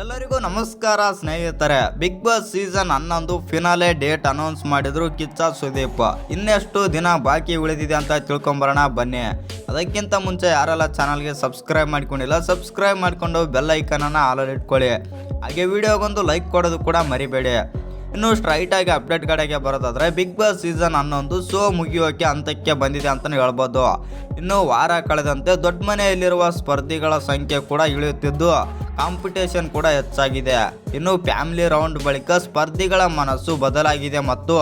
ಎಲ್ಲರಿಗೂ ನಮಸ್ಕಾರ ಸ್ನೇಹಿತರೆ. ಬಿಗ್ ಬಾಸ್ ಸೀಸನ್ ಹನ್ನೊಂದು ಫಿನಾಲೆ ಡೇಟ್ ಅನೌನ್ಸ್ ಮಾಡಿದ್ರು ಕಿಚ್ಚ ಸುದೀಪ್. ಇನ್ನೆಷ್ಟು ದಿನ ಬಾಕಿ ಉಳಿದಿದೆ ಅಂತ ತಿಳ್ಕೊಂಬರೋಣ ಬನ್ನಿ. ಅದಕ್ಕಿಂತ ಮುಂಚೆ ಯಾರೆಲ್ಲ ಚಾನಲ್ಗೆ ಸಬ್ಸ್ಕ್ರೈಬ್ ಮಾಡ್ಕೊಂಡಿಲ್ಲ ಸಬ್ಸ್ಕ್ರೈಬ್ ಮಾಡಿಕೊಂಡು ಬೆಲ್ ಐಕನನ್ನು ಆಲಲ್ಲಿ ಇಟ್ಕೊಳ್ಳಿ. ಹಾಗೆ ವಿಡಿಯೋಗೊಂದು ಲೈಕ್ ಕೊಡೋದು ಕೂಡ ಮರಿಬೇಡಿ. ಇನ್ನು ಸ್ಟ್ರೈಟ್ ಆಗಿ ಅಪ್ಡೇಟ್ ಕಡೆಗೆ ಬರೋದಾದ್ರೆ ಬಿಗ್ ಬಾಸ್ ಸೀಸನ್ ಹನ್ನೊಂದು ಶೋ ಮುಗಿಯೋಕೆ ಅಂತಕ್ಕೆ ಬಂದಿದೆ ಅಂತಲೇ ಹೇಳ್ಬೋದು. ಇನ್ನು ವಾರ ಕಳೆದಂತೆ ದೊಡ್ಡ ಮನೆಯಲ್ಲಿರುವ ಸ್ಪರ್ಧಿಗಳ ಸಂಖ್ಯೆ ಕೂಡ ಇಳಿಯುತ್ತಿದ್ದು. ಕಾಂಪಿಟೇಷನ್ ಕೂಡ ಹೆಚ್ಚಾಗಿದೆ. ಇನ್ನು ಫ್ಯಾಮಿಲಿ ರೌಂಡ್ ಬಳಿಕ ಸ್ಪರ್ಧಿಗಳ ಮನಸ್ಸು ಬದಲಾಗಿದೆ ಮತ್ತು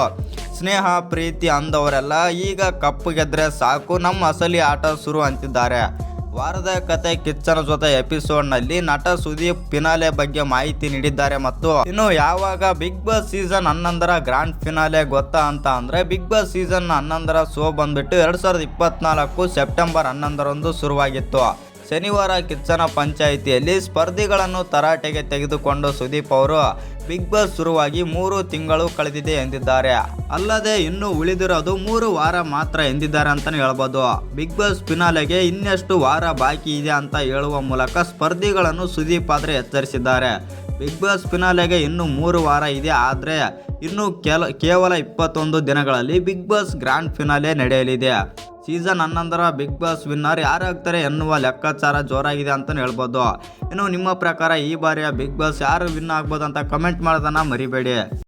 ಸ್ನೇಹ, ಪ್ರೀತಿ ಅಂದವರೆಲ್ಲ ಈಗ ಕಪ್ಪು ಗೆದ್ರೆ ಸಾಕು, ನಮ್ಮ ಅಸಲಿ ಆಟ ಶುರು ಅಂತಿದ್ದಾರೆ. ವಾರದ ಕತೆ ಕಿಚ್ಚನ ಜೊತೆ ಎಪಿಸೋಡ್ನಲ್ಲಿ ನಟ ಸುದೀಪ್ ಫಿನಾಲೆ ಬಗ್ಗೆ ಮಾಹಿತಿ ನೀಡಿದ್ದಾರೆ ಮತ್ತು ಇನ್ನು ಯಾವಾಗ ಬಿಗ್ ಬಾಸ್ ಸೀಸನ್ ಹನ್ನೊಂದರ ಗ್ರಾಂಡ್ ಫಿನಾಲೆ ಗೊತ್ತಾ ಅಂತ ಅಂದ್ರೆ ಬಿಗ್ ಬಾಸ್ ಸೀಸನ್ ಹನ್ನೊಂದರ ಶೋ ಬಂದ್ಬಿಟ್ಟು ಎರಡ್ ಸಾವಿರದ ಇಪ್ಪತ್ನಾಲ್ಕು ಸೆಪ್ಟೆಂಬರ್ ಹನ್ನೊಂದರಂದು ಶುರುವಾಗಿತ್ತು. ಶನಿವಾರ ಕಿಚ್ಚನ ಪಂಚಾಯಿತಿಯಲ್ಲಿ ಸ್ಪರ್ಧಿಗಳನ್ನು ತರಾಟೆಗೆ ತೆಗೆದುಕೊಂಡು ಸುದೀಪ್ ಅವರು ಬಿಗ್ ಬಾಸ್ ಶುರುವಾಗಿ ಮೂರು ತಿಂಗಳು ಕಳೆದಿದೆ ಎಂದಿದ್ದಾರೆ. ಅಲ್ಲದೆ ಇನ್ನು ಉಳಿದಿರೋದು ಮೂರು ವಾರ ಮಾತ್ರ ಎಂದಿದ್ದಾರೆ ಅಂತಲೇ ಹೇಳ್ಬೋದು. ಬಿಗ್ ಬಾಸ್ ಫಿನಾಲೆಗೆ ಇನ್ನೆಷ್ಟು ವಾರ ಬಾಕಿ ಇದೆ ಅಂತ ಹೇಳುವ ಮೂಲಕ ಸ್ಪರ್ಧಿಗಳನ್ನು ಸುದೀಪ್ ಆದರೆ ಎಚ್ಚರಿಸಿದ್ದಾರೆ. ಬಿಗ್ ಬಾಸ್ ಫಿನಾಲೆಗೆ ಇನ್ನು ಮೂರು ವಾರ ಇದೆ, ಆದರೆ ಇನ್ನು ಕೆಲ, ಕೇವಲ ಇಪ್ಪತ್ತೊಂದು ದಿನಗಳಲ್ಲಿ ಬಿಗ್ ಬಾಸ್ ಗ್ರ್ಯಾಂಡ್ ಫಿನಾಲೆ ನಡೆಯಲಿದೆ. ಸೀಸನ್ ಹನ್ನೊಂದರ ಬಿಗ್ ಬಾಸ್ ವಿನ್ನರ್ ಯಾರಾಗ್ತಾರೆ ಎನ್ನುವ ಲೆಕ್ಕಾಚಾರ ಜೋರಾಗಿದೆ ಅಂತಲೇ ಹೇಳ್ಬೋದು. ಇನ್ನು ನಿಮ್ಮ ಪ್ರಕಾರ ಈ ಬಾರಿಯ ಬಿಗ್ ಬಾಸ್ ಯಾರು ವಿನ್ ಆಗ್ಬೋದು ಅಂತ ಕಮೆಂಟ್ ಮಾಡೋದನ್ನು ಮರಿಬೇಡಿ.